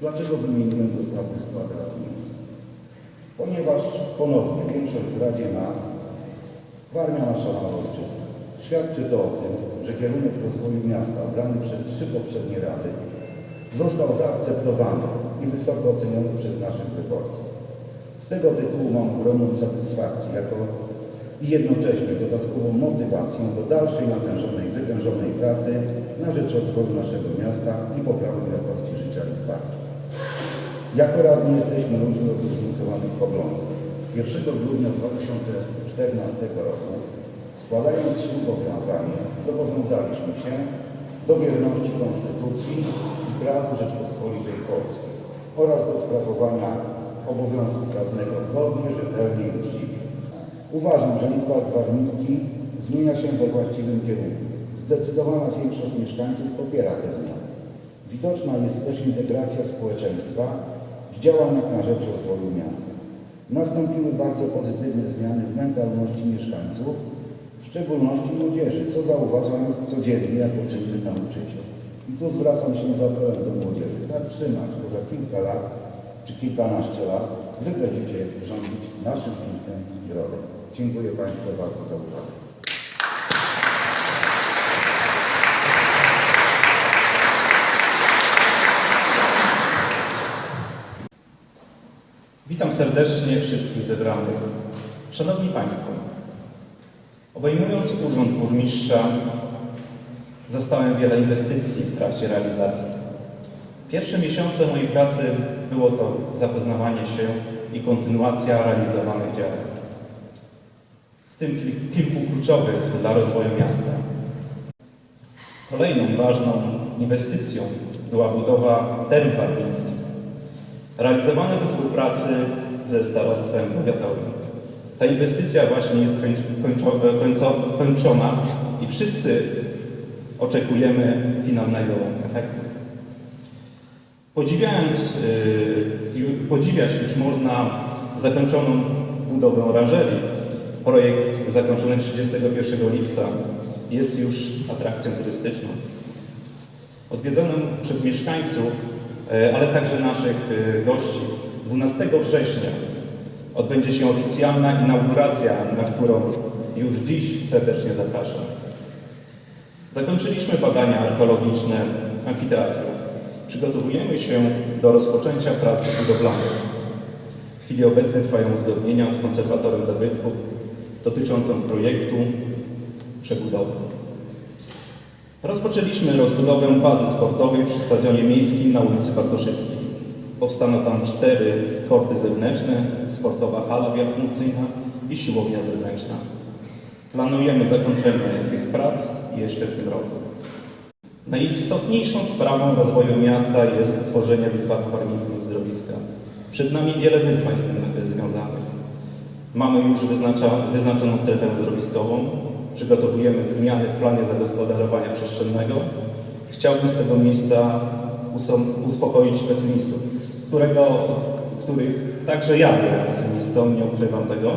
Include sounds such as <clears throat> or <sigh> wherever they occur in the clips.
Dlaczego wymieniłem dokładny skład Rady Miejskiej? Ponieważ ponownie większość w Radzie ma Warmia nasza mała ojczyzna. Świadczy to o tym, że kierunek rozwoju miasta obrany przez trzy poprzednie rady został zaakceptowany i wysoko oceniony przez naszych wyborców. Z tego tytułu mam ogromną satysfakcję jako i jednocześnie dodatkową motywację do dalszej natężonej, wytężonej pracy na rzecz rozwoju naszego miasta i poprawy jakości życia i wsparcia. Jako radni jesteśmy ludźmi o zróżnicowanych poglądach. 1 grudnia 2014 roku, składając ślubowanie, zobowiązaliśmy się do wierności Konstytucji i prawu Rzeczpospolitej Polskiej oraz do sprawowania obowiązków radnego godnie, rzetelnie i uczciwie. Uważam, że liczba warunki zmienia się we właściwym kierunku. Zdecydowana większość mieszkańców popiera te zmiany. Widoczna jest też integracja społeczeństwa w działaniach na rzecz rozwoju miasta. Nastąpiły bardzo pozytywne zmiany w mentalności mieszkańców, w szczególności młodzieży, co zauważam codziennie jako czynny nauczyciel. I tu zwracam się z apelem do młodzieży. Tak trzymać, bo za kilka lat czy kilkanaście lat Wy będziecie rządzić naszym pięknym grodem. Dziękuję Państwu bardzo za uwagę. Witam serdecznie wszystkich zebranych. Szanowni Państwo, obejmując urząd burmistrza, zastałem wiele inwestycji w trakcie realizacji. Pierwsze miesiące mojej pracy było to zapoznawanie się i kontynuacja realizowanych działań. W tym kil- kilku kluczowych dla rozwoju miasta. Kolejną ważną inwestycją była budowa term warmińskich realizowane we współpracy ze Starostwem Powiatowym. Ta inwestycja właśnie jest kończ, kończo, końco, kończona i wszyscy oczekujemy finalnego efektu. Podziwiając, i podziwiać już można zakończoną budowę oranżerii. Projekt zakończony 31 lipca jest już atrakcją turystyczną odwiedzonym przez mieszkańców, ale także naszych e, gości. 12 września odbędzie się oficjalna inauguracja, na którą już dziś serdecznie zapraszam. Zakończyliśmy badania archeologiczne amfiteatru. Przygotowujemy się do rozpoczęcia prac budowlanych. W chwili obecnej trwają uzgodnienia z konserwatorem zabytków dotyczącą projektu przebudowy. Rozpoczęliśmy rozbudowę bazy sportowej przy stadionie miejskim na ulicy Bartoszyckiej. Powstaną tam cztery korty zewnętrzne, sportowa hala wielofunkcyjna i siłownia zewnętrzna. Planujemy zakończenie tych prac jeszcze w tym roku. Najistotniejszą sprawą rozwoju miasta jest utworzenie w Izbach uzdrowiska. Przed nami wiele wyzwań z tym związanych. Mamy już wyznaczoną strefę uzdrowiskową, przygotowujemy zmiany w planie zagospodarowania przestrzennego. Chciałbym z tego miejsca uspokoić pesymistów, którego, których także ja byłem pesymistą, nie ukrywam tego.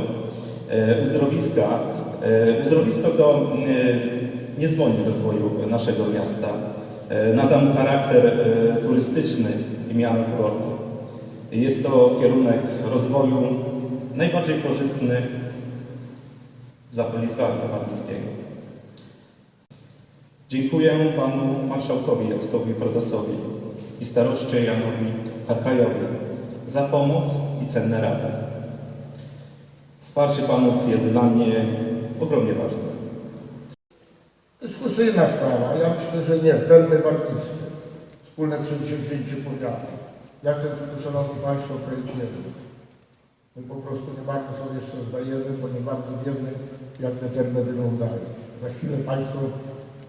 E, uzdrowiska, e, uzdrowisko to e, nie zwolni rozwoju naszego miasta. Nada mu charakter turystyczny i miano kurortu. Jest to kierunek rozwoju najbardziej korzystny dla Policjanta Warmińskiego. Dziękuję panu marszałkowi Jackowi Protasowi i staroście Janowi Harkajowi za pomoc i cenne rady. Wsparcie panów jest dla mnie ogromnie ważne. Dyskusyjna sprawa. Ja myślę, że nie. Termy warmińskie. Wspólne przedsięwzięcie powiatu. Jak ten Szanowni Państwo, projekt nie był. My po prostu nie bardzo sobie jeszcze zdajemy, bo nie bardzo wiemy, jak te termy wyglądają. Za chwilę Państwo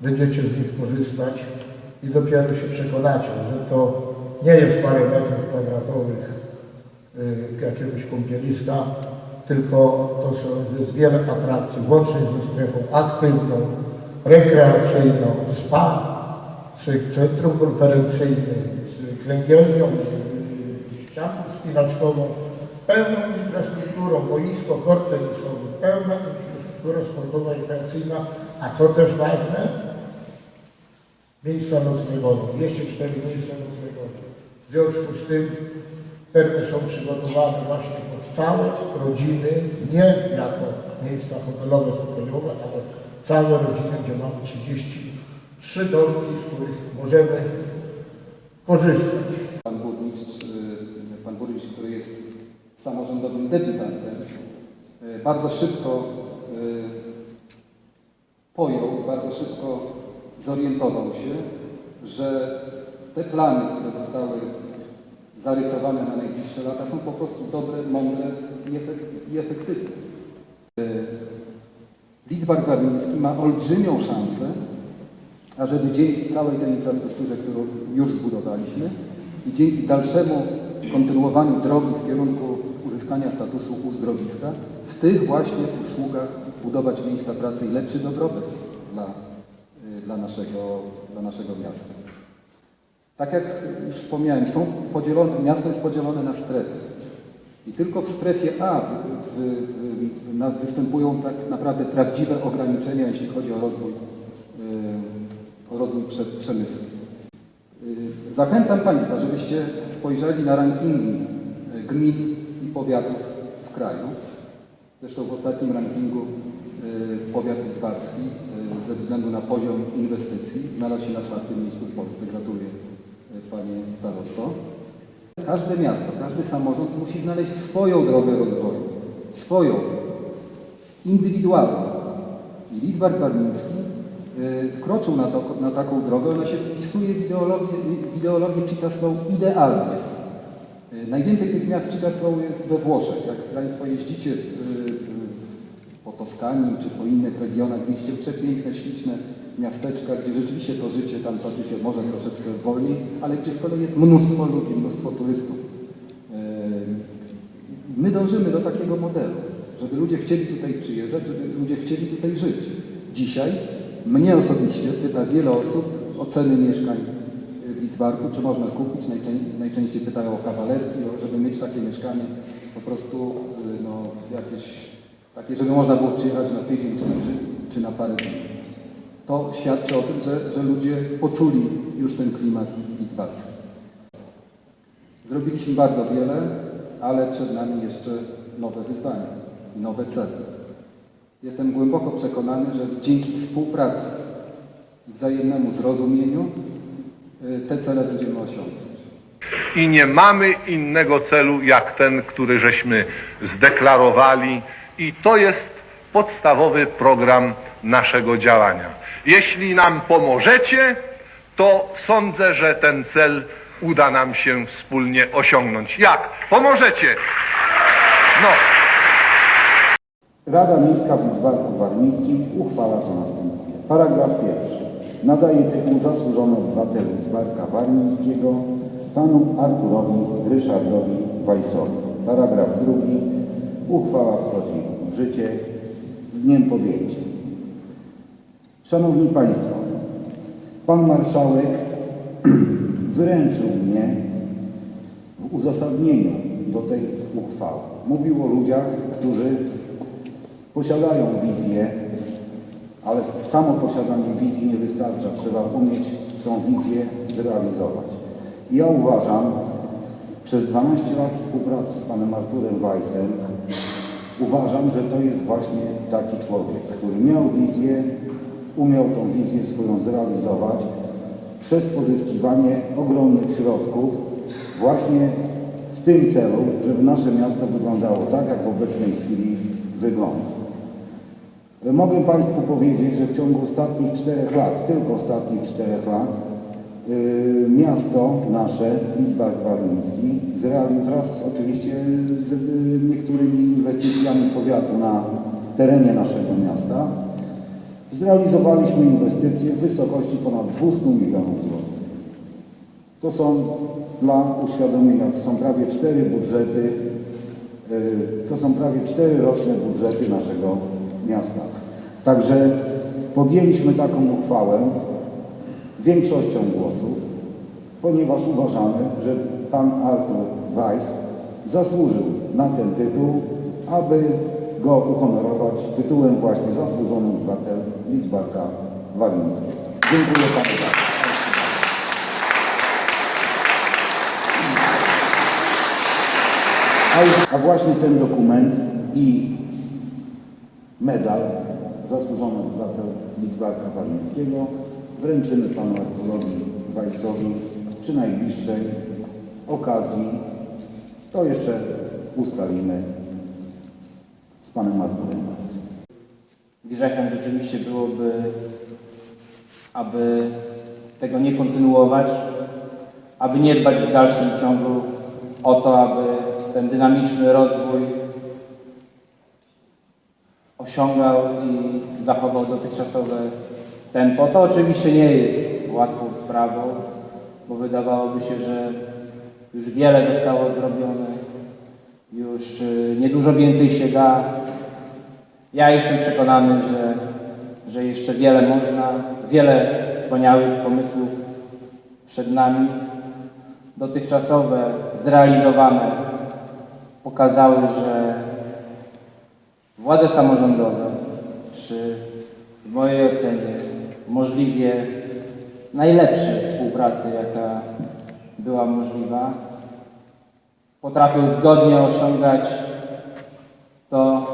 będziecie z nich korzystać i dopiero się przekonacie, że to nie jest parę metrów kwadratowych y, jakiegoś kąpieliska, tylko to są, jest wiele atrakcji, łącznie ze strefą aktywną, rekreacyjną, spa, z centrum konferencyjnym, z kręgielnią, y, ścianą spinaczkową, pełną infrastrukturą, boisko, kort tenisowy, pełna infrastruktura sportowa i rekreacyjna, a co też ważne, miejsca nocnego, 204 miejsca nocnego. W związku z tym termy są przygotowane właśnie pod całe rodziny, nie jako miejsca hotelowe, pokojowe, ale całe rodziny, gdzie mamy 33 domki, z których możemy korzystać. Pan burmistrz, y, pan burmistrz, który jest samorządowym debiutantem, y, bardzo szybko y, pojął, bardzo szybko zorientował się, że te plany, które zostały zarysowane na najbliższe lata są po prostu dobre, mądre i efek- i efektywne. Y, Lidzbark Warmiński ma olbrzymią szansę, ażeby dzięki całej tej infrastrukturze, którą już zbudowaliśmy i dzięki dalszemu kontynuowaniu drogi w kierunku uzyskania statusu uzdrowiska, w tych właśnie usługach budować miejsca pracy i lepszy dobrobyt dla, y, dla, naszego, dla naszego miasta. Tak jak już wspomniałem, są podzielone, miasto jest podzielone na strefy. I tylko w strefie A w, w, w, występują tak naprawdę prawdziwe ograniczenia, jeśli chodzi o rozwój, yy, o rozwój prze, przemysłu. Zachęcam Państwa, żebyście spojrzeli na rankingi gmin i powiatów w kraju. Zresztą w ostatnim rankingu yy, powiat lidzbarski yy, ze względu na poziom inwestycji znalazł się na czwartym miejscu w Polsce. Gratuluję yy, Panie Starosto. Każde miasto, każdy samorząd musi znaleźć swoją drogę rozwoju, swoją, indywidualną. I Lidzbark Warmiński y, wkroczył na, to, na taką drogę, ona się wpisuje w ideologię, w ideologię idealnie. Y, Najwięcej tych miast Chicaslow jest we Włoszech. Jak Państwo jeździcie y, y, po Toskanii czy po innych regionach, widzicie przepiękne, śliczne miasteczka, gdzie rzeczywiście to życie tam toczy się może troszeczkę wolniej, ale gdzie z kolei jest mnóstwo ludzi, mnóstwo turystów. My dążymy do takiego modelu, żeby ludzie chcieli tutaj przyjeżdżać, żeby ludzie chcieli tutaj żyć. Dzisiaj mnie osobiście pyta wiele osób o ceny mieszkań w Lidzbarku, czy można kupić. Najczę- Najczęściej pytają o kawalerki, żeby mieć takie mieszkanie po prostu yy, no, jakieś takie, żeby można było przyjechać na tydzień czy, czy, czy na parę dni. To świadczy o tym, że, że ludzie poczuli już ten klimat lidzbarski. Zrobiliśmy bardzo wiele, ale przed nami jeszcze nowe wyzwania, nowe cele. Jestem głęboko przekonany, że dzięki współpracy i wzajemnemu zrozumieniu y, te cele będziemy osiągać. i nie mamy innego celu jak ten, który żeśmy zdeklarowali i to jest podstawowy program naszego działania. Jeśli nam pomożecie, to sądzę, że ten cel uda nam się wspólnie osiągnąć. Jak? Pomożecie? No. Rada Miejska w Lidzbarku Warmińskim uchwala co następuje. Paragraf pierwszy. Nadaje tytuł Zasłużony Obywatel Lidzbarka Warmińskiego panu Arturowi Ryszardowi Wajsowi. Paragraf drugi. Uchwała wchodzi w życie z dniem podjęcia. Szanowni Państwo, Pan Marszałek <clears throat> wyręczył mnie w uzasadnieniu do tej uchwały. Mówił o ludziach, którzy posiadają wizję, ale samo posiadanie wizji nie wystarcza. Trzeba umieć tą wizję zrealizować. Ja uważam, przez 12 lat współpracy z panem Arturem Weissem, uważam, że to jest właśnie taki człowiek, który miał wizję, umiał tą wizję swoją zrealizować przez pozyskiwanie ogromnych środków właśnie w tym celu, żeby nasze miasto wyglądało tak, jak w obecnej chwili wygląda. Mogę Państwu powiedzieć, że w ciągu ostatnich czterech lat, tylko ostatnich czterech lat, yy, miasto nasze, Lidzbark Warmiński, wraz oczywiście z yy, niektórymi inwestycjami powiatu na terenie naszego miasta, zrealizowaliśmy inwestycje w wysokości ponad 200 milionów złotych. To są dla uświadomienia, to są prawie cztery budżety, y, to są prawie cztery roczne budżety naszego miasta. Także podjęliśmy taką uchwałę większością głosów, ponieważ uważamy, że pan Artur Weiss zasłużył na ten tytuł, aby go uhonorować tytułem właśnie zasłużony obywatel Lidzbarka Walińskiego. Dziękuję panu bardzo. A właśnie ten dokument i medal zasłużony obywatel Lidzbarka Walińskiego wręczymy panu Arturowi Wajsowi przy najbliższej okazji. To jeszcze ustalimy z panem Arturem Wajsem. Grzechem rzeczywiście byłoby, aby tego nie kontynuować, aby nie dbać w dalszym ciągu o to, aby ten dynamiczny rozwój osiągał i zachował dotychczasowe tempo. To oczywiście nie jest łatwą sprawą, bo wydawałoby się, że już wiele zostało zrobione, już y, niedużo więcej się da. Ja jestem przekonany, że, że jeszcze wiele można, wiele wspaniałych pomysłów przed nami. Dotychczasowe, zrealizowane pokazały, że władze samorządowe przy w mojej ocenie możliwie najlepszej współpracy, jaka była możliwa, potrafią zgodnie osiągać to,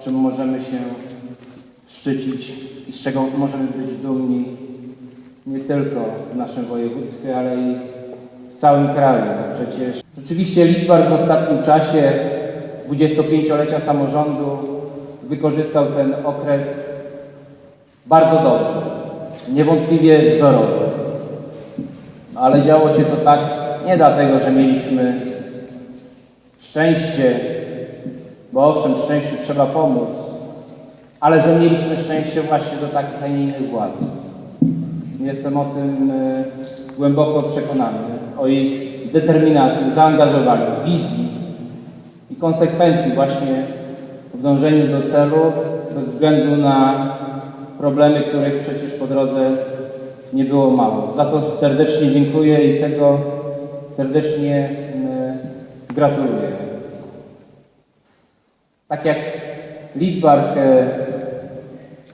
czym możemy się szczycić i z czego możemy być dumni nie tylko w naszym województwie, ale i w całym kraju. Bo przecież rzeczywiście Lidzbark w ostatnim czasie 25-lecia samorządu wykorzystał ten okres bardzo dobrze, niewątpliwie wzorowo. Ale działo się to tak nie dlatego, że mieliśmy szczęście, bo owszem, szczęściu trzeba pomóc, ale że mieliśmy szczęście właśnie do takich, a nie innych władz. Jestem o tym e, głęboko przekonany, o ich determinacji, zaangażowaniu, wizji i konsekwencji właśnie w dążeniu do celu, bez względu na problemy, których przecież po drodze nie było mało. Za to serdecznie dziękuję i tego serdecznie e, gratuluję. Tak jak Lidzbark e,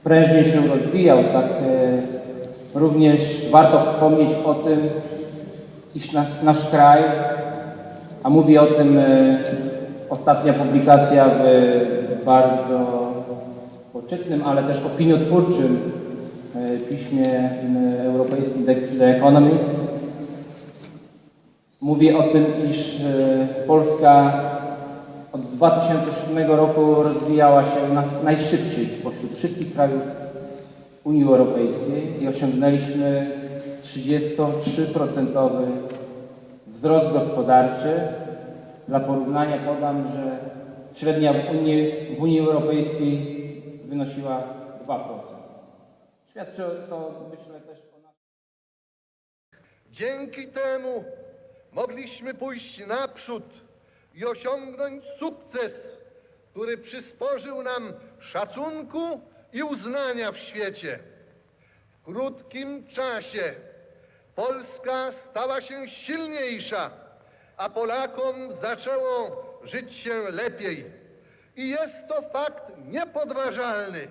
prężnie się rozwijał, tak e, również warto wspomnieć o tym, iż nasz, nasz kraj, a mówi o tym e, ostatnia publikacja w bardzo poczytnym, ale też opiniotwórczym e, piśmie europejskim The, Economist, mówi o tym, iż e, Polska od 2007 roku rozwijała się na, najszybciej spośród wszystkich krajów Unii Europejskiej i osiągnęliśmy 33% wzrost gospodarczy. Dla porównania podam, że średnia w Unii, w Unii Europejskiej wynosiła 2%. Świadczy to, myślę, też o naszym. Dzięki temu mogliśmy pójść naprzód i osiągnąć sukces, który przysporzył nam szacunku i uznania w świecie. W krótkim czasie Polska stała się silniejsza, a Polakom zaczęło żyć się lepiej. I jest to fakt niepodważalny.